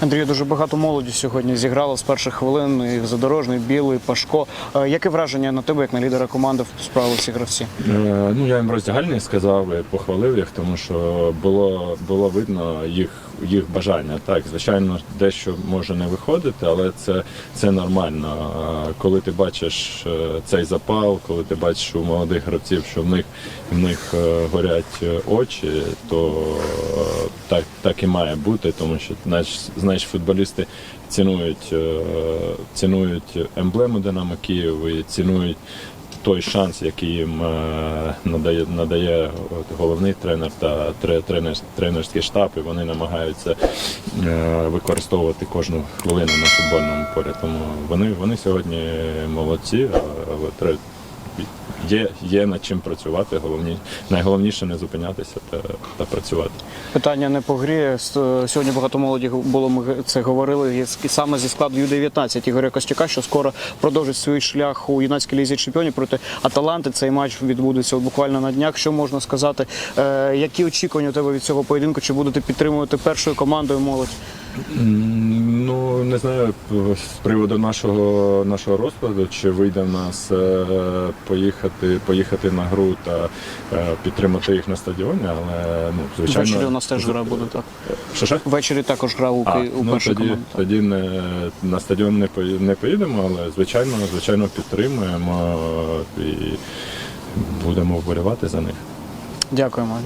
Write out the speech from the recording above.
Андрію, дуже багато молоді сьогодні зіграло з перших хвилин. І Задорожний, Білий, Пашко. Е, Яке враження на тебе, як на лідера команди, справили ці гравці? Е, Ну, я їм роздягальні сказав і похвалив їх, тому що було, було видно їх, їх бажання. Так, звичайно, дещо може не виходити, але це, це нормально. Коли ти бачиш е, цей запал, коли ти бачиш у молодих гравців, що в них, в них е, горять е, очі, то е, так, так і має бути, тому що знаєш, знаєш, футболісти цінують, е, цінують емблему Динамо Київ і цінують той шанс, який їм е, надає, надає головний тренер та тре- тренер, тренерський штаб, і вони намагаються е, використовувати кожну хвилину на футбольному полі. Тому вони, вони сьогодні молодці, але треба. Є, є над чим працювати. Головні, найголовніше не зупинятися та, та працювати. Питання не по грі. Сьогодні багато молоді було. Ми це говорили і саме зі складу Ю-19 Ігоря Костюка, що скоро продовжить свій шлях у юнацькій лізі чемпіонів проти Аталанти. Цей матч відбудеться буквально на днях. Що можна сказати? Е, які очікування у тебе від цього поєдинку? Чи будете підтримувати першою командою молодь? Ну не знаю з приводу нашого нашого розкладу, чи вийде в нас е, поїхати, поїхати на гру та е, підтримати їх на стадіоні, але ну звичайно Ввечері у нас теж гра буде так. Що що? Ввечері також гра у, А, у ну, першій тоді, команді. тоді не на стадіон не пої- не поїдемо, але звичайно, звичайно підтримуємо і будемо вболівати за них. Дякуємо.